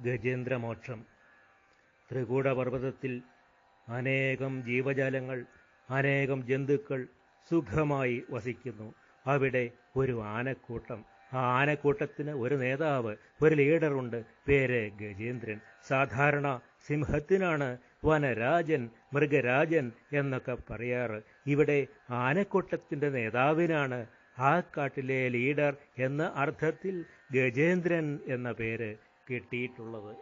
ഗജേന്ദ്രമോക്ഷം. ത്രികൂടപർവതത്തിൽ അനേകം ജീവജാലങ്ങൾ അനേകം ജന്തുക്കൾ സുഖമായി വസിക്കുന്നു. അവിടെ ഒരു ആനക്കൂട്ടം. ആ ആനക്കൂട്ടത്തിന് ഒരു നേതാവ് ഒരു ലീഡറുണ്ട് പേര് ഗജേന്ദ്രൻ. സാധാരണ സിംഹത്തിനാണ് വനരാജൻ മൃഗരാജൻ എന്നൊക്കെ പറയാറ്. ഇവിടെ ആനക്കൂട്ടത്തിന്റെ നേതാവിനാണ് ആ കാട്ടിലെ ലീഡർ എന്ന അർത്ഥത്തിൽ ഗജേന്ദ്രൻ എന്ന പേര്. കിട്ടിയിട്ടുള്ളത്.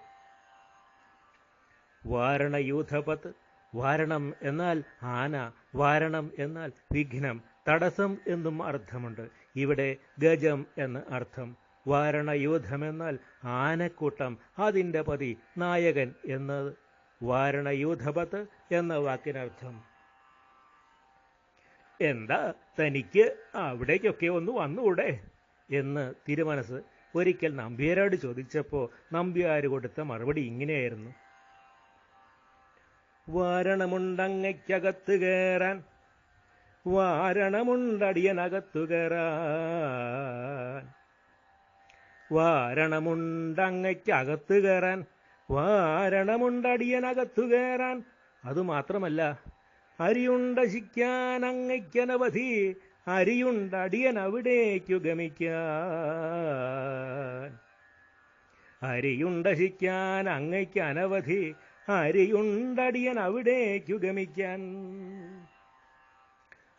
വാരണയൂഥപത് വാരണം എന്നാൽ ആന വാരണം എന്നാൽ വിഘ്നം തടസ്സം എന്നും അർത്ഥമുണ്ട്. ഇവിടെ ഗജം എന്ന് അർത്ഥം. വാരണയൂഥമെന്നാൽ ആനക്കൂട്ടം അതിന്റെ പതി നായകൻ എന്നത്. വാരണയൂഥപത് എന്ന വാക്കിനർത്ഥം. എന്താ തനിക്ക് അവിടേക്കൊക്കെ ഒന്ന് വന്നുകൂടെ എന്ന് തിരുമനസ് ഒരിക്കൽ നമ്പ്യാരോട് ചോദിച്ചപ്പോൾ നമ്പ്യാർ കൊടുത്ത മറുപടി ഇങ്ങനെയായിരുന്നു. വാരണമുണ്ടങ്ങയ്ക്കകത്ത് കയറാൻ വാരണമുണ്ടടിയനകത്തു കയറാൻ വാരണമുണ്ടങ്ങയ്ക്കകത്ത് കയറാൻ വാരണമുണ്ടടിയനകത്തു കയറാൻ അതുമാത്രമല്ല അരിയുണ്ടശിക്കാൻ അങ്ങയ്ക്കനവധി അരിയുണ്ടടിയൻ അവിടേക്കു ഗമിക്കാൻ അരിയുണ്ടഹിക്കാൻ അങ്ങയ്ക്ക് അനവധി. അരിയുണ്ടടിയൻ അവിടേക്കു ഗമിക്കാൻ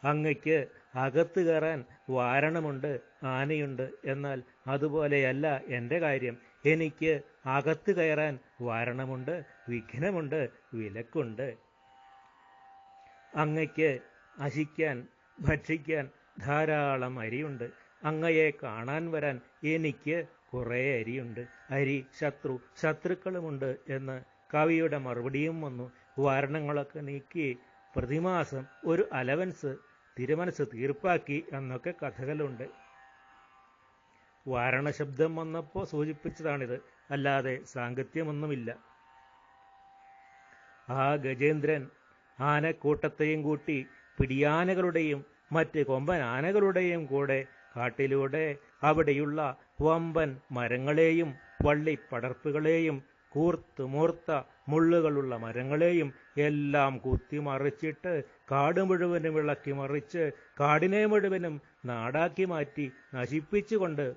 അങ്ങയ്ക്ക് അകത്ത് കയറാൻ വാരണമുണ്ട് ആനയുണ്ട്. എന്നാൽ അതുപോലെയല്ല എന്റെ കാര്യം. എനിക്ക് അകത്ത് കയറാൻ വാരണമുണ്ട് വിഘ്നമുണ്ട് വിലക്കുണ്ട്. അങ്ങയ്ക്ക് അശിക്കാൻ ഭക്ഷിക്കാൻ ധാരാളം അരിയുണ്ട്. അങ്ങയെ കാണാൻ വരാൻ എനിക്ക് കുറേ അരിയുണ്ട്. അരി ശത്രു ശത്രുക്കളുമുണ്ട് എന്ന് കവിയുടെ മറുപടിയും വന്നു. വാരണങ്ങളൊക്കെ നീക്കി പ്രതിമാസം ഒരു അലവൻസ് തിരുമനസ് തീർപ്പാക്കി എന്നൊക്കെ കഥകളുണ്ട്. വാരണ ശബ്ദം വന്നപ്പോൾ സൂചിപ്പിച്ചതാണിത്. അല്ലാതെ സാങ്കത്യമൊന്നുമില്ല. ആ ഗജേന്ദ്രൻ ആനക്കൂട്ടത്തെയും കൂട്ടി പിടിയാനകളുടെയും മറ്റ് കൊമ്പൻ ആനകളുടെയും കൂടെ കാട്ടിലൂടെ അവിടെയുള്ള വമ്പൻ മരങ്ങളെയും വള്ളിപ്പടർപ്പുകളെയും കൂർത്ത് മൂർത്ത മുള്ളുകളുള്ള മരങ്ങളെയും എല്ലാം കുത്തിമറിച്ചിട്ട് കാട് മുഴുവനും ഇളക്കി മറിച്ച് കാടിനെ മുഴുവനും നാടാക്കി മാറ്റി നശിപ്പിച്ചുകൊണ്ട്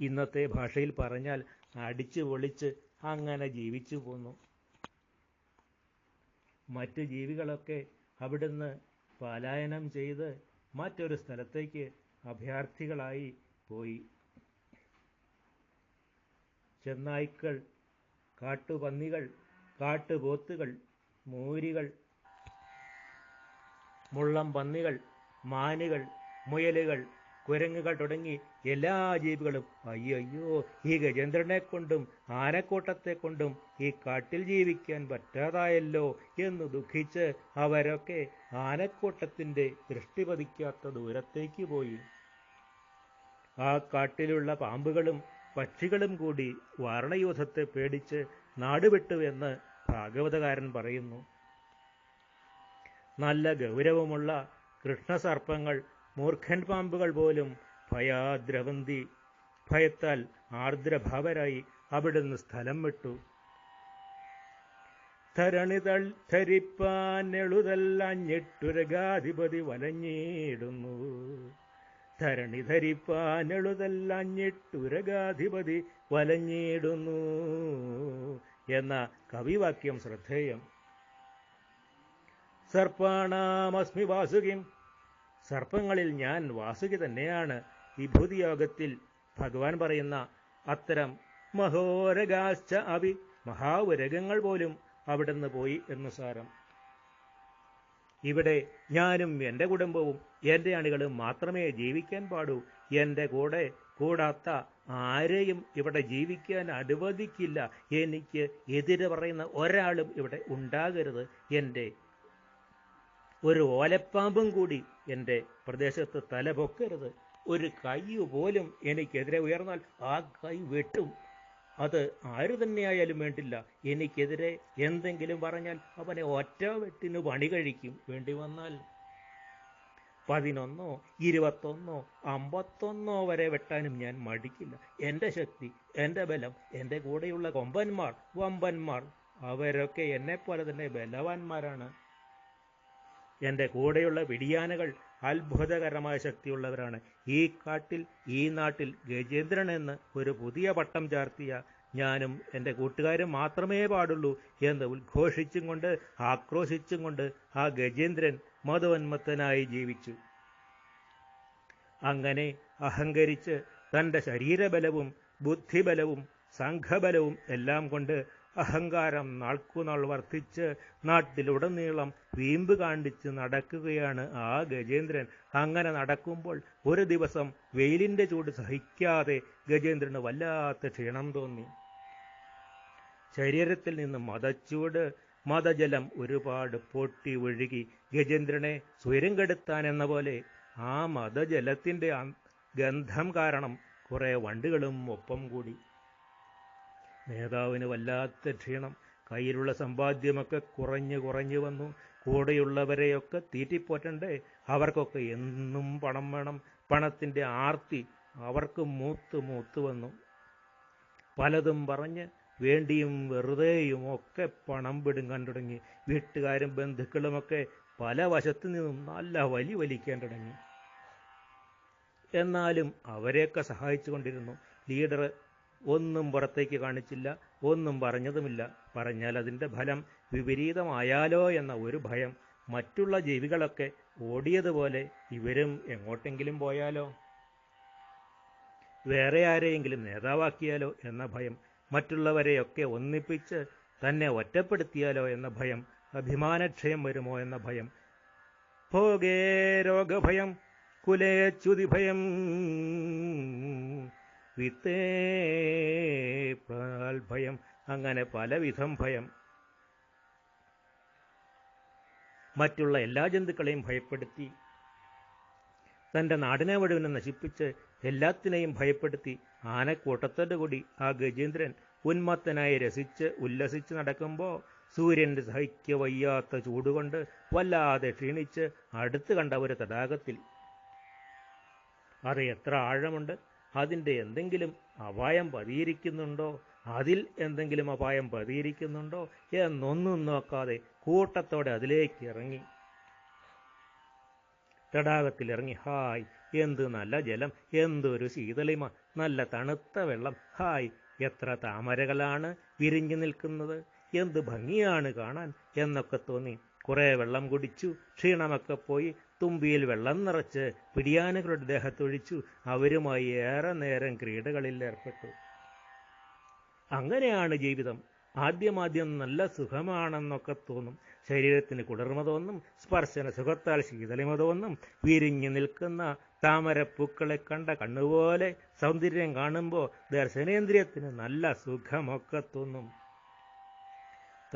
ഇന്നത്തെ ഭാഷയിൽ പറഞ്ഞാൽ അടിച്ചു പൊളിച്ച് അങ്ങനെ ജീവിച്ചു പോന്നു. മറ്റ് ജീവികളൊക്കെ അവിടുന്ന് പലായനം ചെയ്ത് മറ്റൊരു സ്ഥലത്തേക്ക് അഭയാർത്ഥികളായി പോയി. ചെന്നായ്ക്കൾ കാട്ടുപന്നികൾ കാട്ടുപോത്തുകൾ മൂരികൾ മുള്ളം പന്നികൾ മാനുകൾ മുയലുകൾ കുരങ്ങുകൾ തുടങ്ങി എല്ലാ ജീവികളും അയ്യോ ഈ ഗജേന്ദ്രനെ കൊണ്ടും ആനക്കൂട്ടത്തെ കൊണ്ടും ഈ കാട്ടിൽ ജീവിക്കാൻ പറ്റാതായല്ലോ എന്ന് ദുഃഖിച്ച് അവരൊക്കെ ആനക്കോട്ടത്തിന്റെ ദൃഷ്ടി പതിക്കാത്ത ദൂരത്തേക്ക് പോയി. ആ കാട്ടിലുള്ള പാമ്പുകളും പക്ഷികളും കൂടി വാരണയൂഥത്തെ പേടിച്ച് നാടുവിട്ടു എന്ന് ഭാഗവതകാരൻ പറയുന്നു. നല്ല ഗൗരവമുള്ള കൃഷ്ണസർപ്പങ്ങൾ മൂർഖൻ പാമ്പുകൾ പോലും ഭയാദ്രവന്തി. ഭയത്താൽ ആർദ്രഭാവരായി അവിടുന്ന് സ്ഥലം വിട്ടു. ധരണിതൾ ധരിപ്പാൻ ഞെട്ടുരകാധിപതി വലഞ്ഞിടുന്നു. ധരണി ധരിപ്പാൻ ഞെട്ടുരകാധിപതി വലഞ്ഞിടുന്നു എന്ന കവിവാക്യം ശ്രദ്ധേയം. സർപ്പാണാമസ്മി വാസുകിം സർപ്പങ്ങളിൽ ഞാൻ വാസുകി തന്നെയാണ്. വിഭൂതിയോഗത്തിൽ ഭഗവാൻ പറയുന്ന അത്തരം മഹോരഗാശ്ച അവി മഹാവരകങ്ങൾ പോലും അവിടുന്ന് പോയി എന്നു സാരം. ഇവിടെ ഞാനും എന്റെ കുടുംബവും എന്റെ അണികളും മാത്രമേ ജീവിക്കാൻ പാടൂ. എന്റെ കൂടെ കൂടാത്ത ആരെയും ഇവിടെ ജീവിക്കാൻ അനുവദിക്കില്ല. എനിക്ക് എതിര് പറയുന്ന ഒരാളും ഇവിടെ ഉണ്ടാകരുത്. എന്റെ ഒരു ഓലപ്പാമ്പും കൂടി എന്റെ പ്രദേശത്ത് തല പൊക്കരുത്. ഒരു കൈ പോലും എനിക്കെതിരെ ഉയർന്നാൽ ആ കൈ വെട്ടും. അത് ആര് തന്നെയായാലും വേണ്ടില്ല. എനിക്കെതിരെ എന്തെങ്കിലും പറഞ്ഞാൽ അവനെ ഒറ്റ വെട്ടിന് പണി കഴിക്കും. വേണ്ടി വന്നാൽ പതിനൊന്നോ ഇരുപത്തൊന്നോ അമ്പത്തൊന്നോ വരെ വെട്ടാനും ഞാൻ മടിക്കില്ല. എന്റെ ശക്തി എന്റെ ബലം എന്റെ കൂടെയുള്ള കൊമ്പന്മാർ വമ്പന്മാർ അവരൊക്കെ എന്നെപ്പോലെ തന്നെ ബലവാന്മാരാണ്. എന്റെ കൂടെയുള്ള വിടിയാനകൾ അത്ഭുതകരമായ ശക്തിയുള്ളവരാണ്. ഈ കാട്ടിൽ ഈ നാട്ടിൽ ഗജേന്ദ്രൻ എന്ന് ഒരു പുതിയ പട്ടം ചാർത്തിയ ഞാനും എന്റെ കൂട്ടുകാരും മാത്രമേ പാടുള്ളൂ എന്ന് ഉദ്ഘോഷിച്ചും കൊണ്ട് ആക്രോശിച്ചും കൊണ്ട് ആ ഗജേന്ദ്രൻ മതോന്മത്തനായി ജീവിച്ചു. അങ്ങനെ അഹങ്കരിച്ച് തന്റെ ശരീരബലവും ബുദ്ധിബലവും സംഘബലവും എല്ലാം കൊണ്ട് അഹങ്കാരം നാൾക്കുനാൾ വർദ്ധിച്ച് നാട്ടിലുടനീളം വീമ്പ് കാണിച്ച് നടക്കുകയാണ് ആ ഗജേന്ദ്രൻ. അങ്ങനെ നടക്കുമ്പോൾ ഒരു ദിവസം വെയിലിന്റെ ചൂട് സഹിക്കാതെ ഗജേന്ദ്രന് വല്ലാത്ത ക്ഷീണം തോന്നി. ശരീരത്തിൽ നിന്ന് മതച്ചൂട് മതജലം ഒരുപാട് പൊട്ടി ഒഴുകി. ഗജേന്ദ്രനെ സ്വരം കെടുത്താൻ എന്ന പോലെ ആ മതജലത്തിന്റെ ഗന്ധം കാരണം കുറേ വണ്ടുകളും ഒപ്പം കൂടി. നേതാവിന് വല്ലാത്ത ക്ഷീണം. കയ്യിലുള്ള സമ്പാദ്യമൊക്കെ കുറഞ്ഞു കുറഞ്ഞു വന്നു. കൂടെയുള്ളവരെയൊക്കെ തീറ്റിപ്പോറ്റണ്ടേ? അവർക്കൊക്കെ എന്നും പണം വേണം. പണത്തിന്റെ ആർത്തി അവർക്ക് മൂത്ത് മൂത്ത് വന്നു. പലതും പറഞ്ഞ് വേണ്ടിയും വെറുതെയും ഒക്കെ പണം പിടുങ്ങാൻ തുടങ്ങി. വീട്ടുകാരും ബന്ധുക്കളുമൊക്കെ പല വശത്തു നിന്നും നല്ല വലി വലിക്കാൻ തുടങ്ങി. എന്നാലും അവരെയൊക്കെ സഹായിച്ചു കൊണ്ടിരുന്നു ലീഡർ ഒന്നും പുറത്തേക്ക് കാണിച്ചില്ല ഒന്നും പറഞ്ഞതുമില്ല. പറഞ്ഞാൽ അതിന്റെ ഫലം വിപരീതമായാലോ എന്ന ഒരു ഭയം മറ്റുള്ള ജീവികളൊക്കെ ഓടിയതുപോലെ ഇവരും എങ്ങോട്ടെങ്കിലും പോയാലോ? വേറെ ആരെയെങ്കിലും നേതാവാക്കിയാലോ എന്ന ഭയം മറ്റുള്ളവരെയൊക്കെ ഒന്നിപ്പിച്ച് തന്നെ ഒറ്റപ്പെടുത്തിയാലോ എന്ന ഭയം അഭിമാനക്ഷയം വരുമോ എന്ന ഭയം. ഭോഗേ രോഗഭയം കുലേച്യുതി ഭയം. വിത്തേ ഭയം. അങ്ങനെ പലവിധം ഭയം. മറ്റുള്ള എല്ലാ ജന്തുക്കളെയും ഭയപ്പെടുത്തി. തന്റെ നാടിനെ മുഴുവനെ നശിപ്പിച്ച് എല്ലാത്തിനെയും ഭയപ്പെടുത്തി. ആനക്കൂട്ടത്തോടു കൂടി ആ ഗജേന്ദ്രൻ ഉന്മത്തനായി രസിച്ച് ഉല്ലസിച്ച് നടക്കുമ്പോൾ സൂര്യന്റെ സഹിക്ക വയ്യാത്ത ചൂടുകൊണ്ട് വല്ലാതെ ക്ഷീണിച്ച് അടുത്ത് കണ്ട ഒരു തടാകത്തിൽ. അത് എത്ര ആഴമുണ്ട്. അതിന്റെ എന്തെങ്കിലും അപായം പതിയിരിക്കുന്നുണ്ടോ അതിൽ എന്തെങ്കിലും അപായം പതിയിരിക്കുന്നുണ്ടോ എന്നൊന്നും നോക്കാതെ കൂട്ടത്തോടെ അതിലേക്ക് ഇറങ്ങി. തടാകത്തിൽ ഇറങ്ങി ഹായ് എന്ത് നല്ല ജലം എന്തൊരു ശീതളിമ നല്ല തണുത്ത വെള്ളം. ഹായ് എത്ര താമരകളാണ് വിരിഞ്ഞു നിൽക്കുന്നത്? എന്ത് ഭംഗിയാണ് കാണാൻ? എന്നൊക്കെ തോന്നി. കുറേ വെള്ളം കുടിച്ചു ക്ഷീണമൊക്കെ പോയി. തുമ്പിയിൽ വെള്ളം നിറച്ച് പിടിയാനകളുടെ ദേഹത്തൊഴിച്ചു അവരുമായി ഏറെ നേരം ക്രീഡകളിൽ ഏർപ്പെട്ടു. അങ്ങനെയാണ് ജീവിതം. ആദ്യമാദ്യം നല്ല സുഖമാണെന്നൊക്കെ തോന്നും. ശരീരത്തിന് കുളിർമ തോന്നും. സ്പർശന സുഖത്താൽ ശീതളിമ തോന്നും. വിരിഞ്ഞു നിൽക്കുന്ന താമരപ്പൂക്കളെ കണ്ട കണ്ണുപോലെ സൗന്ദര്യം കാണുമ്പോൾ ദർശനേന്ദ്രിയത്തിന് നല്ല സുഖമൊക്കെ തോന്നും.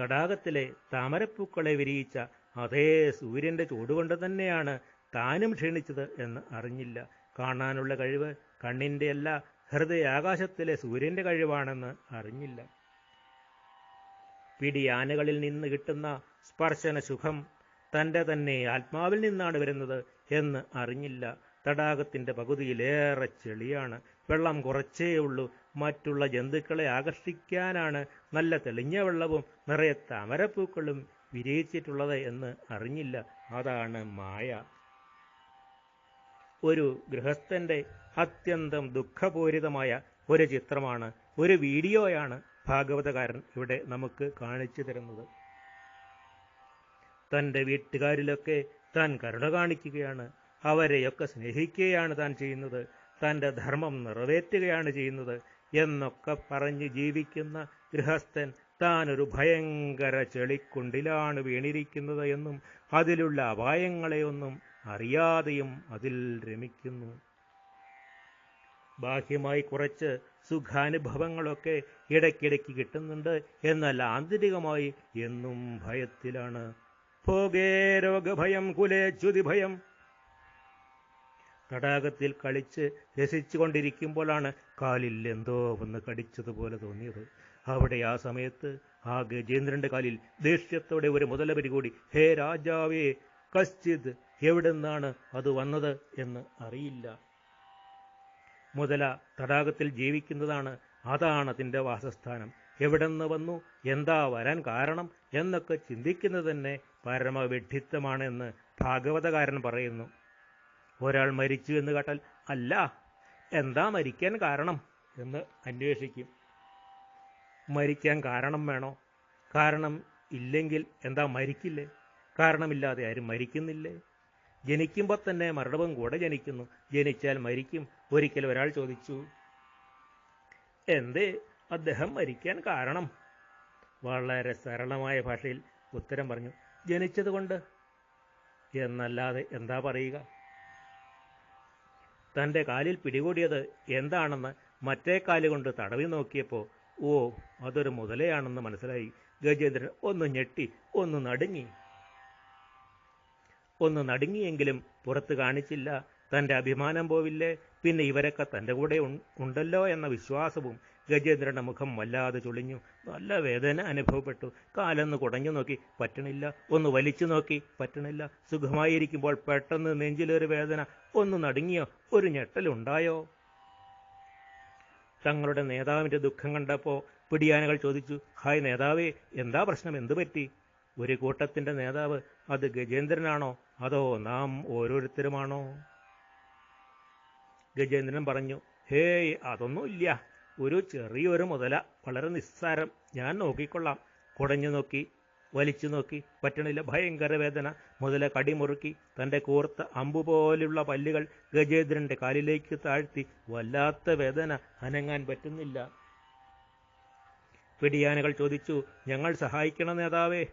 തടാകത്തിലെ താമരപ്പൂക്കളെ വിരിയിച്ച അതേ സൂര്യന്റെ ചൂടുകൊണ്ട് തന്നെയാണ് താനും ക്ഷീണിച്ചത് എന്ന് അറിഞ്ഞില്ല. കാണാനുള്ള കഴിവ് കണ്ണിന്റെ അല്ല ഹൃദയാകാശത്തിലെ സൂര്യന്റെ കഴിവാണെന്ന് അറിഞ്ഞില്ല. പിടിയാനകളിൽ നിന്ന് കിട്ടുന്ന സ്പർശന സുഖം തന്റെ തന്നെ ആത്മാവിൽ നിന്നാണ് വരുന്നത് എന്ന് അറിഞ്ഞില്ല. തടാകത്തിന്റെ പകുതിയിലേറെ ചെളിയാണ്. വെള്ളം കുറച്ചേ ഉള്ളൂ. മറ്റുള്ള ജന്തുക്കളെ ആകർഷിക്കാനാണ് നല്ല തെളിഞ്ഞ വെള്ളവും നിറയെ താമരപ്പൂക്കളും വിരിയിച്ചിട്ടുള്ളത് എന്ന് അറിഞ്ഞില്ല. അതാണ് മായ. ഒരു ഗൃഹസ്ഥന്റെ അത്യന്തം ദുഃഖപൂരിതമായ ഒരു ചിത്രമാണ്. ഒരു വീഡിയോയാണ് ഭാഗവതകാരൻ ഇവിടെ നമുക്ക് കാണിച്ചു തരുന്നത്. തന്റെ വീട്ടുകാരിലൊക്കെ താൻ കരുണ കാണിക്കുകയാണ്. അവരെയൊക്കെ സ്നേഹിക്കുകയാണ് താൻ ചെയ്യുന്നത്. തന്റെ ധർമ്മം നിറവേറ്റുകയാണ് ചെയ്യുന്നത് എന്നൊക്കെ പറഞ്ഞ് ജീവിക്കുന്ന ഗൃഹസ്ഥൻ താൻ ഒരു ഭയങ്കര ചെളിക്കുണ്ടിലാണ് വീണിരിക്കുന്നത് എന്നും അതിലുള്ള അപായങ്ങളെയൊന്നും അറിയാതെയും അതിൽ രമിക്കുന്നു. ബാഹ്യമായി കുറച്ച് സുഖാനുഭവങ്ങളൊക്കെ ഇടയ്ക്കിടയ്ക്ക് കിട്ടുന്നുണ്ട്. എന്നാൽ ആന്തരികമായി എന്നും ഭയത്തിലാണ്. ഭോഗേ രോഗഭയം കുലേച്യുതി ഭയം തടാകത്തിൽ കളിച്ച് രസിച്ചുകൊണ്ടിരിക്കുമ്പോഴാണ് കാലിൽ എന്തോ ഒന്ന് കടിച്ചതുപോലെ തോന്നിയത്. അവിടെ ആ സമയത്ത് ആ ഗജേന്ദ്രന്റെ കാലിൽ ദേഷ്യത്തോടെ ഒരു മുതലപരി കൂടി ഹേ രാജാവേ കശ്ചിത് നിന്നാണ് അത് വന്നത്? എന്ന് അറിയില്ല. മുതല തടാകത്തിൽ ജീവിക്കുന്നതാണ് അതാണ് അതിന്റെ വാസസ്ഥാനം. എവിടെന്ന് വന്നു എന്താ വരാൻ കാരണം എന്നൊക്കെ ചിന്തിക്കുന്നത് തന്നെ പരമവിഡ്ഢിത്തമാണെന്ന് ഭാഗവതകാരൻ പറയുന്നു. ഒരാൾ മരിച്ചു എന്ന് കേട്ടാൽ അല്ല എന്താ മരിക്കാൻ കാരണം? എന്ന് അന്വേഷിക്കും. മരിക്കാൻ കാരണം വേണോ? കാരണം ഇല്ലെങ്കിൽ എന്താ മരിക്കില്ലേ? കാരണമില്ലാതെ ആരും മരിക്കുന്നില്ലേ? ജനിക്കുമ്പോൾ തന്നെ മരണവും കൂടെ ജനിക്കുന്നു. ജനിച്ചാൽ മരിക്കും. ഒരിക്കൽ ഒരാൾ ചോദിച്ചു എന്തേ അദ്ദേഹം മരിക്കാൻ കാരണം? വളരെ സരളമായ ഭാഷയിൽ ഉത്തരം പറഞ്ഞു ജനിച്ചതുകൊണ്ട് എന്നല്ലാതെ എന്താ പറയുക? തന്റെ കാലിൽ പിടികൂടിയത് എന്താണെന്ന് മറ്റേ കാലുകൊണ്ട് തടവി നോക്കിയപ്പോൾ ഓ അതൊരു മുതലയാണെന്ന് മനസ്സിലായി. ഗജേന്ദ്രൻ ഒന്ന് ഞെട്ടി ഒന്ന് നടുങ്ങി. ഒന്ന് നടുങ്ങിയെങ്കിലും പുറത്ത് കാണിച്ചില്ല. തന്റെ അഭിമാനം പോവില്ലേ? പിന്നെ ഇവരൊക്കെ തന്റെ കൂടെ ഉണ്ടല്ലോ എന്ന വിശ്വാസവും ഗജേന്ദ്രന്റെ മുഖം വല്ലാതെ ചുളിഞ്ഞു. നല്ല വേദന അനുഭവപ്പെട്ടു. കാലൊന്ന് കുടഞ്ഞു നോക്കി. പറ്റണില്ല. ഒന്ന് വലിച്ചു നോക്കി. പറ്റണില്ല. സുഖമായിരിക്കുമ്പോൾ പെട്ടെന്ന് നെഞ്ചിലൊരു വേദന. ഒന്ന് നടുങ്ങിയോ? ഒരു ഞെട്ടലുണ്ടായോ? തങ്ങളുടെ നേതാവിന്റെ ദുഃഖം കണ്ടപ്പോൾ പിടിയാനകൾ ചോദിച്ചു ഹായ് നേതാവേ എന്താ പ്രശ്നം? എന്തു പറ്റി? ഒരു കൂട്ടത്തിന്റെ നേതാവ് അത് ഗജേന്ദ്രനാണോ? അതോ നാം ഓരോരുത്തരുമാണോ? ഗജേന്ദ്രൻ പറഞ്ഞു ഹേയ് അതൊന്നുമില്ല ഒരു ചെറിയൊരു മുതല. വളരെ നിസ്സാരം. ഞാൻ നോക്കിക്കൊള്ളാം. കുടഞ്ഞു നോക്കി. വലിച്ചു നോക്കി. പറ്റണില്ല. ഭയങ്കര വേദന. മുതല കടിമുറുക്കി തന്റെ കൂർത്ത അമ്പു പോലെയുള്ള പല്ലുകൾ ഗജേന്ദ്രന്റെ കാലിലേക്ക് താഴ്ത്തി. വല്ലാത്ത വേദന. അനങ്ങാൻ പറ്റുന്നില്ല. പിടിയാനകൾ ചോദിച്ചു ഞങ്ങൾ സഹായിക്കണം നേതാവേ?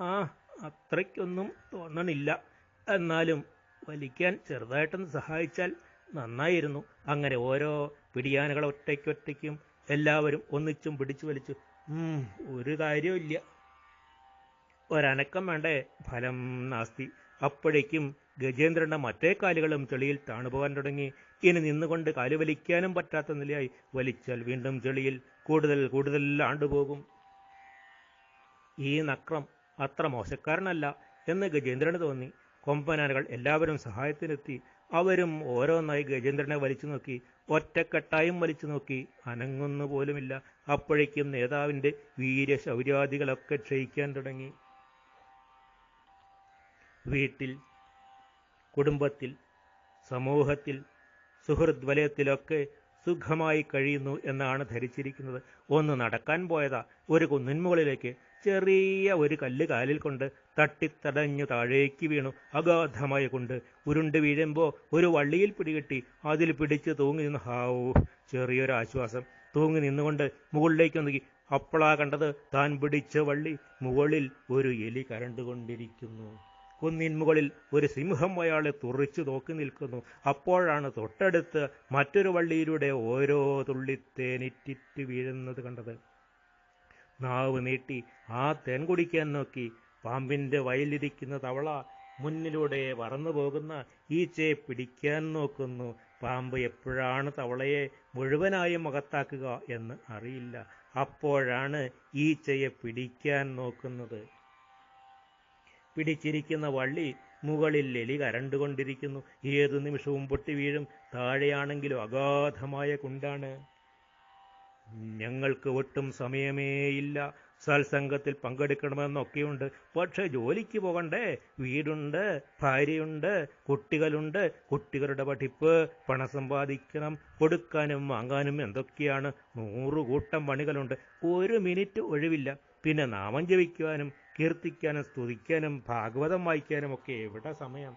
ആ അത്രയ്ക്കൊന്നും തോന്നണില്ല. എന്നാലും വലിക്കാൻ ചെറുതായിട്ടൊന്ന് സഹായിച്ചാൽ നന്നായിരുന്നു. അങ്ങനെ ഓരോ പിടിയാനകളെ ഒറ്റയ്ക്കൊറ്റയ്ക്കും എല്ലാവരും ഒന്നിച്ചും പിടിച്ചു വലിച്ചു. ഒരു കാര്യമില്ല ഒരനക്കം വേണ്ടേ? ഫലം നാസ്തി. അപ്പോഴേക്കും ഗജേന്ദ്രന്റെ മറ്റേ കാലുകളും ചെളിയിൽ താണുപോകാൻ തുടങ്ങി. ഇനി നിന്നുകൊണ്ട് കാൽ വലിക്കാനും പറ്റാത്ത നിലയായി വലിച്ചാൽ വീണ്ടും ചെളിയിൽ കൂടുതൽ കൂടുതൽ ആണ്ടുപോകും. ഈ നക്രം അത്ര മോശക്കാരനല്ല എന്ന് ഗജേന്ദ്രന് തോന്നി. കൊമ്പനാനകൾ എല്ലാവരും സഹായത്തിനെത്തി. അവരും ഓരോന്നായി ഗജേന്ദ്രനെ വലിച്ചു നോക്കി. ഒറ്റക്കെട്ടായും വലിച്ചു നോക്കി. അനങ്ങുന്നു പോലുമില്ല. അപ്പോഴേക്കും നേതാവിന്റെ വീര്യശൗര്യാദികളൊക്കെ ക്ഷയിക്കാൻ തുടങ്ങി. വീട്ടിൽ കുടുംബത്തിൽ സമൂഹത്തിൽ സുഹൃത് വലയത്തിലൊക്കെ സുഖമായി കഴിയുന്നു എന്നാണ് ധരിച്ചിരിക്കുന്നത്. ഒന്ന് നടക്കാൻ പോയതാ ഒരു കുന്നിന്മുകളിലേക്ക് ചെറിയ ഒരു കല്ല് കാലിൽ കൊണ്ട് തട്ടിത്തടഞ്ഞു താഴേക്ക് വീണു അഗാധമായി കൊണ്ട്. ഉരുണ്ട് വീഴുമ്പോൾ ഒരു വള്ളിയിൽ പിടികിട്ടി അതിൽ പിടിച്ച് തൂങ്ങി നിന്ന് ഹാവൂ ചെറിയൊരു ആശ്വാസം. തൂങ്ങി നിന്നുകൊണ്ട് മുകളിലേക്ക് നോക്കി അപ്പോളാ കണ്ടത് താൻ പിടിച്ച വള്ളി മുകളിൽ ഒരു എലി കരണ്ടുകൊണ്ടിരിക്കുന്നു. കുന്നിൻ മുകളിൽ ഒരു സിംഹം അയാളെ തുറിച്ചു നോക്കി നിൽക്കുന്നു. അപ്പോഴാണ് തൊട്ടടുത്ത് മറ്റൊരു വള്ളിയിലൂടെ ഓരോ തുള്ളി തേനിറ്റിറ്റ് വീഴുന്നത് കണ്ടത്. നാവ് നീട്ടി ആ തേൻ കുടിക്കാൻ നോക്കി. പാമ്പിന്റെ വയലിരിക്കുന്ന തവള മുന്നിലൂടെ പറന്നു പോകുന്ന ഈച്ചയെ പിടിക്കാൻ നോക്കുന്നു. പാമ്പ് എപ്പോഴാണ് തവളയെ മുഴുവനായും അകത്താക്കുക എന്ന് അറിയില്ല. അപ്പോഴാണ് ഈച്ചയെ പിടിക്കാൻ നോക്കുന്നത്. പിടിച്ചിരിക്കുന്ന വള്ളി മുകളിൽ എലി കരണ്ടുകൊണ്ടിരിക്കുന്നു. ഏതു നിമിഷവും പൊട്ടി വീഴും. താഴെയാണെങ്കിലും അഗാധമായ കുണ്ടാണ്. ഞങ്ങൾക്ക് ഒട്ടും സമയമേയില്ല സത്സംഗത്തിൽ പങ്കെടുക്കണമെന്നൊക്കെയുണ്ട്. പക്ഷെ ജോലിക്ക് പോകണ്ടേ? വീടുണ്ട് ഭാര്യയുണ്ട് കുട്ടികളുണ്ട്. കുട്ടികളുടെ പഠിപ്പ് പണം സമ്പാദിക്കണം കൊടുക്കാനും വാങ്ങാനും എന്തൊക്കെയാണ്? നൂറുകൂട്ടം പണികളുണ്ട്. ഒരു മിനിറ്റ് ഒഴിവില്ല. പിന്നെ നാമം ജപിക്കുവാനും കീർത്തിക്കാനും സ്തുതിക്കാനും ഭാഗവതം വായിക്കാനും ഒക്കെ എവിടെ സമയം?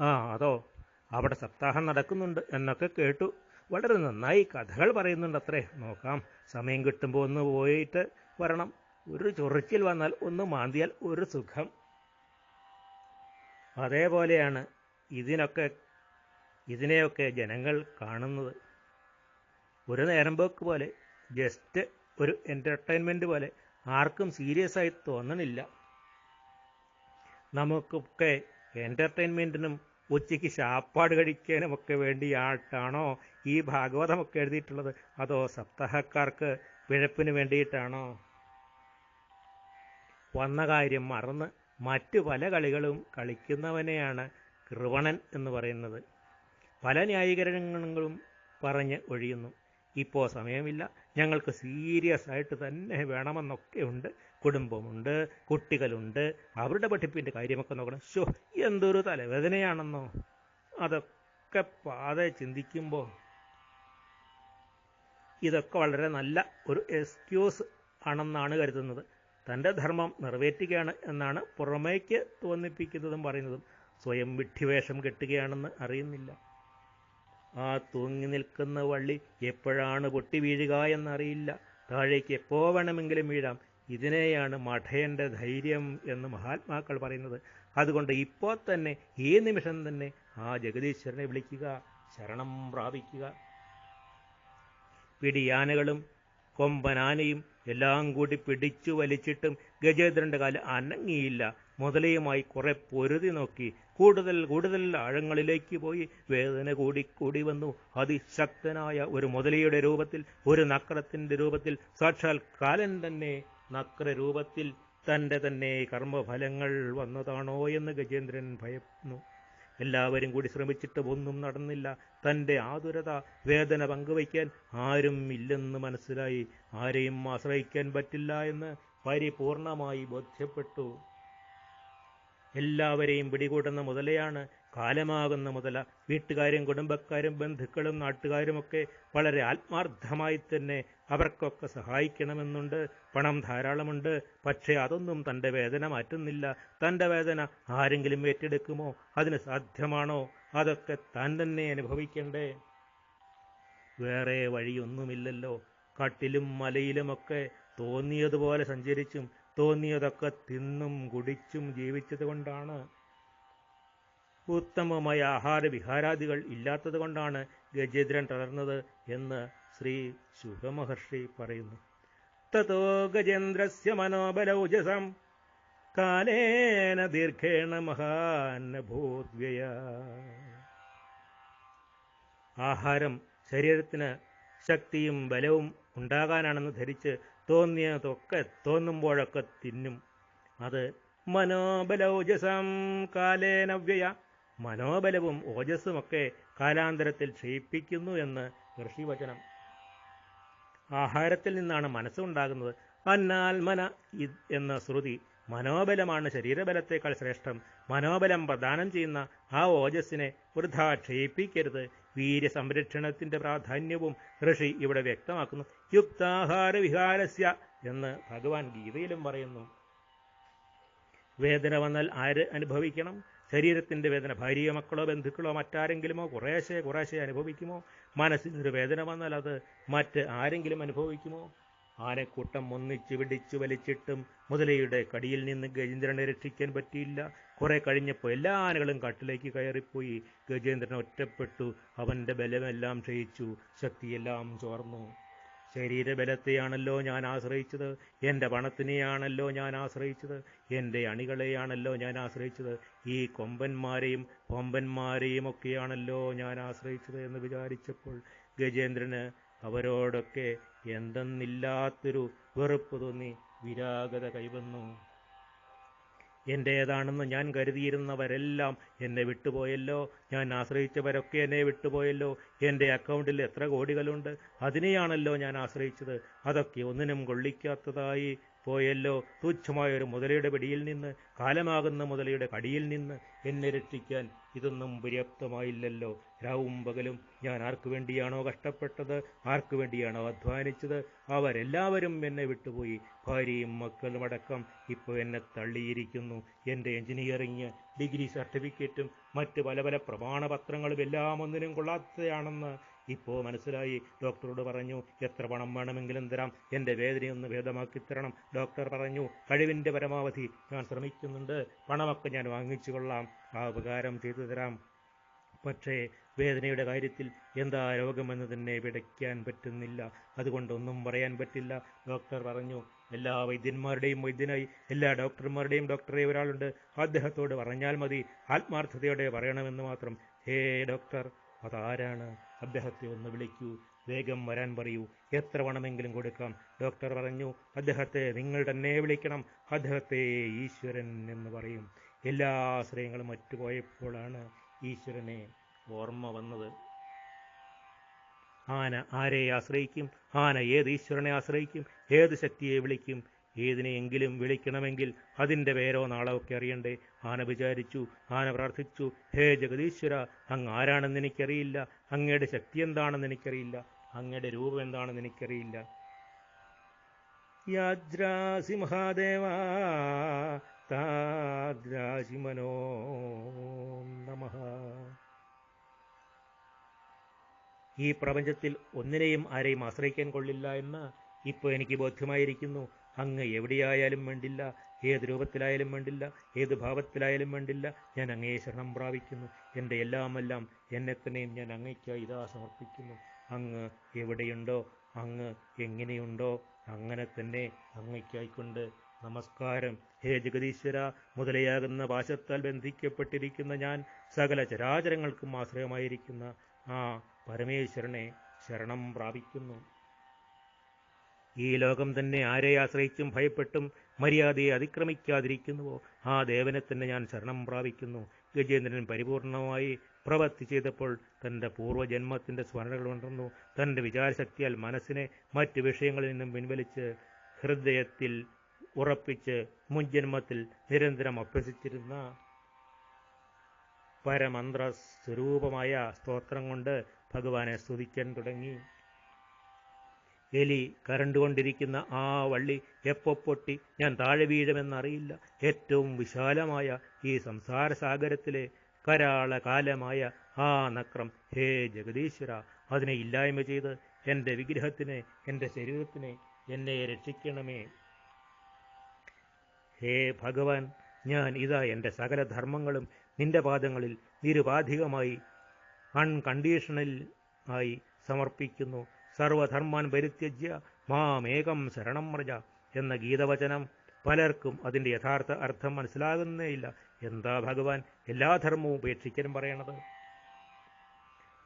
ആ അതോ അവിടെ സപ്താഹം നടക്കുന്നുണ്ട് എന്നൊക്കെ കേട്ടു. വളരെ നന്നായി കഥകൾ പറയുന്നുണ്ട് അത്രേ. നോക്കാം. സമയം കിട്ടുമ്പോൾ ഒന്ന് പോയിട്ട് വരണം. ഒരു ചൊറിച്ചിൽ വന്നാൽ ഒന്ന് മാന്തിയാൽ ഒരു സുഖം. അതേപോലെയാണ് ഇതിനൊക്കെ ഇതിനെയൊക്കെ ജനങ്ങൾ കാണുന്നത്. ഒരു നേരം പോക്ക് പോലെ ജസ്റ്റ് ഒരു എന്റർടൈൻമെന്റ് പോലെ ആർക്കും സീരിയസ് ആയി തോന്നണില്ല. നമുക്കൊക്കെ എന്റർടൈൻമെന്റിനും ഉച്ചയ്ക്ക് ശാപ്പാട് കഴിക്കാനും ഒക്കെ വേണ്ടിയായിട്ടാണോ ഈ ഭാഗവതമൊക്കെ എഴുതിയിട്ടുള്ളത്? അതോ സപ്താഹക്കാർക്ക് പിഴപ്പിന് വേണ്ടിയിട്ടാണോ? വന്ന കാര്യം മറന്ന് മറ്റു പല കളികളും കളിക്കുന്നവനെയാണ് കൃവണൻ എന്ന് പറയുന്നത്. പല ന്യായീകരണങ്ങളും പറഞ്ഞ് ഒഴിയുന്നു. ഇപ്പോൾ സമയമില്ല. ഞങ്ങൾക്ക് സീരിയസ് ആയിട്ട് തന്നെ വേണമെന്നൊക്കെ ഉണ്ട്. കുടുംബമുണ്ട് കുട്ടികളുണ്ട്. അവരുടെ പഠിപ്പിന്റെ കാര്യമൊക്കെ നോക്കണം. ഷോ എന്തൊരു തലവേദനയാണെന്നോ. അതൊക്കെ പാതെ ചിന്തിക്കുമ്പോൾ ഇതൊക്കെ വളരെ നല്ല ഒരു എക്സ്ക്യൂസ് ആണെന്നാണ് കരുതുന്നത്. തന്റെ ധർമ്മം നിറവേറ്റുകയാണ് എന്നാണ് പുറമേക്ക് തോന്നിപ്പിക്കുന്നതും പറയുന്നതും. സ്വയം വിഡ്ഢിവേഷം കെട്ടുകയാണെന്ന് അറിയുന്നില്ല. ആ തൂങ്ങി നിൽക്കുന്ന വള്ളി എപ്പോഴാണ് പൊട്ടി വീഴുക എന്നറിയില്ല. താഴേക്ക് എപ്പോ വേണമെങ്കിലും വീഴാം. ഇതിനെയാണ് മഠയന്റെ ധൈര്യം എന്ന് മഹാത്മാക്കൾ പറയുന്നത്. അതുകൊണ്ട് ഇപ്പോൾ തന്നെ ഈ നിമിഷം തന്നെ ആ ജഗദീശ്വരനെ വിളിക്കുക ശരണം പ്രാപിക്കുക. പിടിയാനകളും കൊമ്പനാനയും എല്ലാം കൂടി പിടിച്ചു വലിച്ചിട്ടും ഗജേന്ദ്രന്റെ കാൽ അനങ്ങിയില്ല. മുതലയുമായി കുറെ പൊരുതി നോക്കി കൂടുതൽ കൂടുതൽ ആഴങ്ങളിലേക്ക് പോയി വേദന കൂടി കൂടി വന്നു. അതിശക്തനായ ഒരു മുതലയുടെ രൂപത്തിൽ ഒരു നക്രത്തിന്റെ രൂപത്തിൽ സാക്ഷാൽ കാലൻ തന്നെ നക്ര രൂപത്തിൽ തന്റെ തന്നെ കർമ്മഫലങ്ങൾ വന്നതാണോ എന്ന് ഗജേന്ദ്രൻ ഭയന്നു. എല്ലാവരും കൂടി ശ്രമിച്ചിട്ട് ഒന്നും നടന്നില്ല. തന്റെ ആതുരത വേദന പങ്കുവയ്ക്കാൻ ആരും ഇല്ലെന്ന് മനസ്സിലായി. ആരെയും ആശ്രയിക്കാൻ പറ്റില്ല എന്ന് പരിപൂർണമായി ബോധ്യപ്പെട്ടു. എല്ലാവരെയും പിടികൂടുന്ന മുതലയാണ് കാലമാകുന്ന മുതല. വീട്ടുകാരും കുടുംബക്കാരും ബന്ധുക്കളും നാട്ടുകാരുമൊക്കെ വളരെ ആത്മാർത്ഥമായി തന്നെ അവർക്കൊക്കെ സഹായിക്കണമെന്നുണ്ട്. പണം ധാരാളമുണ്ട്. പക്ഷേ അതൊന്നും തന്റെ വേദന മാറ്റുന്നില്ല. തന്റെ വേദന ആരെങ്കിലും ഏറ്റെടുക്കുമോ? അതിന് സാധ്യമാണോ? അതൊക്കെ താൻ തന്നെ അനുഭവിക്കണ്ടേ? വേറെ വഴിയൊന്നുമില്ലല്ലോ. കാട്ടിലും മലയിലുമൊക്കെ തോന്നിയതുപോലെ സഞ്ചരിച്ചും തോന്നിയതൊക്കെ തിന്നും കുടിച്ചും ജീവിച്ചത് കൊണ്ടാണ് ഉത്തമമായ ആഹാര വിഹാരാദികൾ ഇല്ലാത്തത് കൊണ്ടാണ് ഗജേന്ദ്രൻ തളർന്നത് എന്ന് ശ്രീ ശുഖമഹർഷി പറയുന്നു. തതോ ഗജേന്ദ്രസ്യ മനോബലൗജസം കാലേന ദീർഘേണ മഹാന്നഭൂദ്വയ ആഹാരം ശരീരത്തിന് ശക്തിയും ബലവും ഉണ്ടാകാനാണെന്ന് ധരിച്ച് തോന്നിയതൊക്കെ തോന്നുമ്പോഴൊക്കെ തിന്നും. അത് മനോബലോജസം കാലേനവ്യയ മനോബലവും ഓജസ്സുമൊക്കെ കാലാന്തരത്തിൽ ക്ഷയിപ്പിക്കുന്നു എന്ന് ഋഷിവചനം. ആഹാരത്തിൽ നിന്നാണ് മനസ്സുണ്ടാകുന്നത്. അന്നാൽമന മന എന്ന ശ്രുതി മനോബലമാണ് ശരീരബലത്തേക്കാൾ ശ്രേഷ്ഠം. മനോബലം പ്രദാനം ചെയ്യുന്ന ആ ഓജസ്സിനെ വൃഥാ ക്ഷയിപ്പിക്കരുത്. വീര്യസംരക്ഷണത്തിന്റെ പ്രാധാന്യവും ഋഷി ഇവിടെ വ്യക്തമാക്കുന്നു. യുക്താഹാര വിഹാരസ്യ എന്ന് ഭഗവാൻ ഗീതയിലും പറയുന്നു. വേദന വന്നാൽ ആര് അനുഭവിക്കണം? ശരീരത്തിന്റെ വേദന ഭാര്യയോ മക്കളോ ബന്ധുക്കളോ മറ്റാരെങ്കിലുമോ? കുറേശ്ശെ കുറേശ്ശെ അനുഭവിക്കുമോ? മനസ്സിനൊരു വേദന വന്നാൽ അത് മറ്റ് ആരെങ്കിലും അനുഭവിക്കുമോ? ആനക്കൂട്ടം ഒന്നിച്ച് പിടിച്ചു വലിച്ചിട്ടും മുതലയുടെ കടിയിൽ നിന്ന് ഗജേന്ദ്രനെ രക്ഷിക്കാൻ പറ്റിയില്ല. കുറെ കഴിഞ്ഞപ്പോൾ എല്ലാ ആനകളും കാട്ടിലേക്ക് കയറിപ്പോയി. ഗജേന്ദ്രൻ ഒറ്റപ്പെട്ടു. അവന്റെ ബലമെല്ലാം ക്ഷയിച്ചു. ശക്തിയെല്ലാം ചോർന്നു. ശരീരബലത്തെയാണല്ലോ ഞാൻ ആശ്രയിച്ചത്. എന്റെ പണത്തിനെയാണല്ലോ ഞാൻ ആശ്രയിച്ചത്. എന്റെ അണികളെയാണല്ലോ ഞാൻ ആശ്രയിച്ചത്. ഈ കൊമ്പന്മാരെയും കൊമ്പന്മാരെയും ഒക്കെയാണല്ലോ ഞാൻ ആശ്രയിച്ചത് എന്ന് വിചാരിച്ചപ്പോൾ ഗജേന്ദ്രന് അവരോടൊക്കെ എന്തെന്നില്ലാത്തൊരു വെറുപ്പ് തോന്നി. വിരാഗത കൈവന്നു. എന്റേതാണെന്ന് ഞാൻ കരുതിയിരുന്നവരെല്ലാം എന്നെ വിട്ടുപോയല്ലോ. ഞാൻ ആശ്രയിച്ചവരൊക്കെ എന്നെ വിട്ടുപോയല്ലോ. എന്റെ അക്കൗണ്ടിൽ എത്ര കോടികളുണ്ട്? അതിനെയാണല്ലോ ഞാൻ ആശ്രയിച്ചത്. അതൊക്കെ ഒന്നിനും കൊള്ളിക്കാത്തതായി പോയല്ലോ തുച്ഛമായ ഒരു മുതലയുടെ പിടിയിൽ നിന്ന് കാലമാകുന്ന മുതലയുടെ കടിയിൽ നിന്ന് എന്നെ രക്ഷിക്കാൻ ഇതൊന്നും പര്യാപ്തമായില്ലല്ലോ. രാവും പകലും ഞാൻ ആർക്കു വേണ്ടിയാണോ കഷ്ടപ്പെട്ടത്? ആർക്കു വേണ്ടിയാണോ അധ്വാനിച്ചത്? അവരെല്ലാവരും എന്നെ വിട്ടുപോയി. ഭാര്യയും മക്കളും അടക്കം ഇപ്പോൾ എന്നെ തള്ളിയിരിക്കുന്നു. എന്റെ എഞ്ചിനീയറിംഗ് ഡിഗ്രി സർട്ടിഫിക്കറ്റും മറ്റ് പല പല പ്രമാണപത്രങ്ങളും എല്ലാം ഒന്നിനും കൊള്ളാത്തതാണെന്ന് ഇപ്പോൾ മനസ്സിലായി. ഡോക്ടറോട് പറഞ്ഞു എത്ര പണം വേണമെങ്കിലും തരാം. എന്റെ വേദനയൊന്ന് ഭേദമാക്കി തരണം. ഡോക്ടർ പറഞ്ഞു കഴിവിന്റെ പരമാവധി ഞാൻ ശ്രമിക്കുന്നുണ്ട്. പണമൊക്കെ ഞാൻ വാങ്ങിച്ചു കൊള്ളാം. ആ ഉപകാരം ചെയ്തു തരാം. പക്ഷേ വേദനയുടെ കാര്യത്തിൽ എന്താ രോഗമെന്ന് തന്നെ വിടയ്ക്കാൻ പറ്റുന്നില്ല. അതുകൊണ്ടൊന്നും പറയാൻ പറ്റില്ല. ഡോക്ടർ പറഞ്ഞു എല്ലാ വൈദ്യന്മാരുടെയും വൈദ്യനായി എല്ലാ ഡോക്ടർമാരുടെയും ഡോക്ടറെ ഒരാളുണ്ട്. അദ്ദേഹത്തോട് പറഞ്ഞാൽ മതി. ആത്മാർത്ഥതയോടെ പറയണമെന്ന് മാത്രം. ഹേ ഡോക്ടർ അതാരാണ്? അദ്ദേഹത്തെ ഒന്ന് വിളിക്കൂ. വേഗം വരാൻ പറയൂ. എത്ര പണമെങ്കിലും കൊടുക്കാം. ഡോക്ടർ പറഞ്ഞു അദ്ദേഹത്തെ നിങ്ങൾ തന്നെ വിളിക്കണം. അദ്ദേഹത്തെ ഈശ്വരൻ എന്ന് പറയും. എല്ലാ ആശ്രയങ്ങളും മറ്റുപോയപ്പോഴാണ് ഈശ്വരനെ ഓർമ്മ വന്നത്. ആന ആരെ ആശ്രയിക്കും? ആന ഏത് ഈശ്വരനെ ആശ്രയിക്കും? ഏത് ശക്തിയെ വിളിക്കും? ഏതിനെയെങ്കിലും വിളിക്കണമെങ്കിൽ അതിന്റെ പേരോ നാളമൊക്കെ അറിയണ്ടേ? ആന വിചാരിച്ചു ആന പ്രാർത്ഥിച്ചു ഹേ ജഗദീശ്വര അങ്ങ് ആരാണെന്ന് എനിക്കറിയില്ല അങ്ങയുടെ ശക്തി എന്താണെന്ന് എനിക്കറിയില്ല അങ്ങയുടെ രൂപം എന്താണെന്ന് എനിക്കറിയില്ല. യാദ്രാസി മഹാദേവ താദ്രാസി മനോ നമ. ഈ പ്രപഞ്ചത്തിൽ ഒന്നിനെയും ആരെയും ആശ്രയിക്കാൻ കൊള്ളില്ല എന്ന് ഇപ്പോൾ എനിക്ക് ബോധ്യമായിരിക്കുന്നു. അങ്ങ് എവിടെയായാലും വേണ്ടില്ല ഏത് രൂപത്തിലായാലും വേണ്ടില്ല ഏത് ഭാവത്തിലായാലും വേണ്ടില്ല ഞാൻ അങ്ങയെ ശരണം പ്രാപിക്കുന്നു. എന്റെ എല്ലാമെല്ലാം എന്നെ തന്നെയും ഞാൻ അങ്ങയ്ക്കായി ഇതാ സമർപ്പിക്കുന്നു. അങ്ങ് എവിടെയുണ്ടോ അങ്ങ് എങ്ങനെയുണ്ടോ അങ്ങനെ തന്നെ അങ്ങയ്ക്കായിക്കൊണ്ട് നമസ്കാരം. ഹേ ജഗദീശ്വര മുതലയാകുന്ന പാശത്താൽ ബന്ധിക്കപ്പെട്ടിരിക്കുന്ന ഞാൻ സകല ചരാചരങ്ങൾക്കും ആശ്രയമായിരിക്കുന്ന ആ പരമേശ്വരനെ ശരണം പ്രാപിക്കുന്നു. ഈ ലോകം തന്നെ ആരെ ആശ്രയിച്ചും ഭയപ്പെട്ടും മര്യാദയെ അതിക്രമിക്കാതിരിക്കുന്നുവോ? ആ ദേവനെ തന്നെ ഞാൻ ശരണം പ്രാപിക്കുന്നു. ഗജേന്ദ്രൻ പരിപൂർണമായി പ്രവൃത്തി ചെയ്തപ്പോൾ തന്റെ പൂർവജന്മത്തിന്റെ സ്മരണകൾ ഉണർന്നു. തന്റെ വിചാരശക്തിയാൽ മനസ്സിനെ മറ്റ് വിഷയങ്ങളിൽ നിന്നും പിൻവലിച്ച് ഹൃദയത്തിൽ ഉറപ്പിച്ച് മുൻജന്മത്തിൽ നിരന്തരം അഭ്യസിച്ചിരുന്ന പരമന്ത്ര സ്വരൂപമായ സ്തോത്രം കൊണ്ട് ഭഗവാനെ സ്തുതിക്കാൻ തുടങ്ങി. എലി കരണ്ടുകൊണ്ടിരിക്കുന്ന ആ വള്ളി എപ്പോ പൊട്ടി ഞാൻ താഴെ വീഴുമെന്നറിയില്ല. ഏറ്റവും വിശാലമായ ഈ സംസാര സാഗരത്തിലെ കരാള കാലമായ ആ നക്രം ഹേ ജഗദീശ്വര അതിനെ ഇല്ലായ്മ ചെയ്ത് എന്റെ വിഗ്രഹത്തിനെ എന്റെ ശരീരത്തിനെ എന്നെ രക്ഷിക്കണമേ. ഹേ ഭഗവാൻ ഞാൻ ഇതാ എന്റെ സകല ധർമ്മങ്ങളും നിന്റെ പാദങ്ങളിൽ നിരുപാധികമായി അൺകണ്ടീഷണൽ ആയി സമർപ്പിക്കുന്നു. സർവധർമാൻ പരിത്യജ്യ മാമേകം ശരണം വ്രജ എന്ന ഗീതവചനം പലർക്കും അതിന്റെ യഥാർത്ഥ അർത്ഥം മനസ്സിലാകുന്നേ ഇല്ല എന്താ ഭഗവാൻ എല്ലാ ധർമ്മവും ഉപേക്ഷിക്കാനും പറയണത്?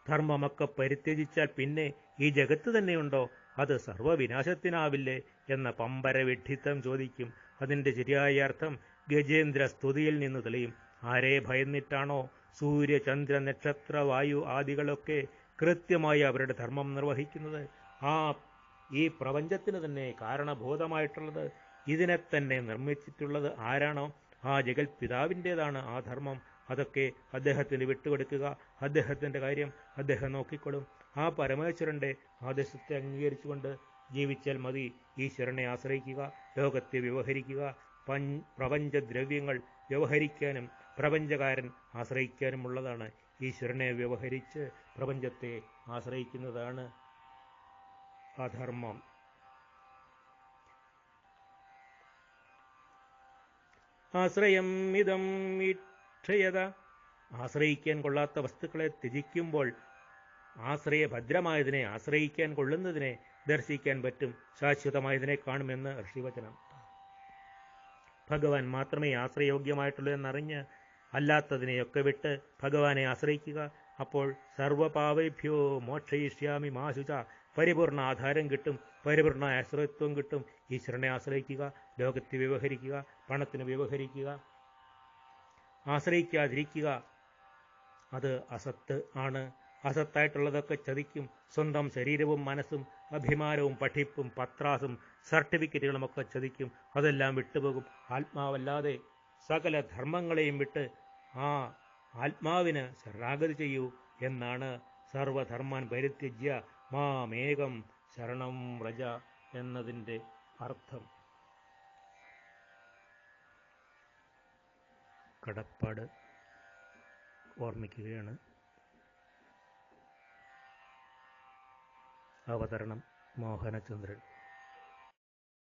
ധർമ്മമൊക്കെ പരിത്യജിച്ചാൽ പിന്നെ ഈ ജഗത്ത് തന്നെയുണ്ടോ? അത് സർവവിനാശത്തിനാവില്ലേ എന്ന പമ്പര വിഡ്ഢിത്തം ചോദിക്കും. അതിന്റെ ശരിയായ അർത്ഥം ഗജേന്ദ്ര സ്തുതിയിൽ നിന്ന് തെളിയും. ആരെ ഭയന്നിട്ടാണോ? സൂര്യ ചന്ദ്ര നക്ഷത്ര വായു ആദികളൊക്കെ കൃത്യമായി അവരുടെ ധർമ്മം നിർവഹിക്കുന്നത് ആ ഈ പ്രപഞ്ചത്തിന് തന്നെ കാരണഭൂതമായിട്ടുള്ളത് ഇതിനെ തന്നെ നിർമ്മിച്ചിട്ടുള്ളത് ആരാണോ? ആ ജഗൽ പിതാവിന്റെതാണ് ആ ധർമ്മം. അതൊക്കെ അദ്ദേഹത്തിന് വിട്ടുകൊടുക്കുക അദ്ദേഹത്തിന്റെ കാര്യം അദ്ദേഹം നോക്കിക്കൊള്ളും. ആ പരമേശ്വരന്റെ ആദേശത്തെ അംഗീകരിച്ചുകൊണ്ട് ജീവിച്ചാൽ മതി. ഈശ്വരനെ ആശ്രയിക്കുക ലോകത്തെ വ്യവഹരിക്കുക പൻ പ്രപഞ്ചദ്രവ്യങ്ങൾ വ്യവഹരിക്കാനും പ്രപഞ്ചകാരൻ ആശ്രയിക്കാനുമുള്ളതാണ് ഈശ്വരനെ വ്യവഹരിച്ച് പ്രപഞ്ചത്തെ ആശ്രയിക്കുന്നതാണ് അധർമ്മം ആശ്രയം ഇതം ഇക്ഷയത. ആശ്രയിക്കാൻ കൊള്ളാത്ത വസ്തുക്കളെ ത്യജിക്കുമ്പോൾ ആശ്രയഭദ്രമായതിനെ ആശ്രയിക്കാൻ കൊള്ളുന്നതിനെ ദർശിക്കാൻ പറ്റും. ശാശ്വതമായതിനെ കാണുമെന്ന് ഋഷിവചനം. ഭഗവാൻ മാത്രമേ ആശ്രയോഗ്യമായിട്ടുള്ളൂ എന്നറിഞ്ഞ് അല്ലാത്തതിനെയൊക്കെ വിട്ട് ഭഗവാനെ ആശ്രയിക്കുക. അപ്പോൾ സർവപാവേഭ്യോ മോക്ഷയിഷ്യാമി മാശുച. പരിപൂർണ ആധാരം കിട്ടും പരിപൂർണ ആശ്രയത്വം കിട്ടും. ഈശ്വരനെ ആശ്രയിക്കുക ലോകത്തെ വ്യവഹരിക്കുക പണത്തിന് വ്യവഹരിക്കുക. ആശ്രയിക്കാതിരിക്കുക അത് അസത്ത് ആണ്. അസത്തായിട്ടുള്ളതൊക്കെ ചതിക്കും. സ്വന്തം ശരീരവും മനസ്സും അഭിമാനവും പഠിപ്പും പത്രാസും സർട്ടിഫിക്കറ്റുകളുമൊക്കെ ചതിക്കും. അതെല്ലാം വിട്ടുപോകും. ആത്മാവല്ലാതെ സകല ധർമ്മങ്ങളെയും വിട്ട് ആ ആത്മാവിന് ശരണാഗതി ചെയ്യൂ എന്നാണ് സർവധർമാൻ പരിത്യജ്യ മാമേകം ശരണം വ്രജ എന്നതിന്റെ അർത്ഥം. കടപ്പാട് ഓർമ്മിക്കുകയാണ്. അവതരണം മോഹനചന്ദ്രൻ.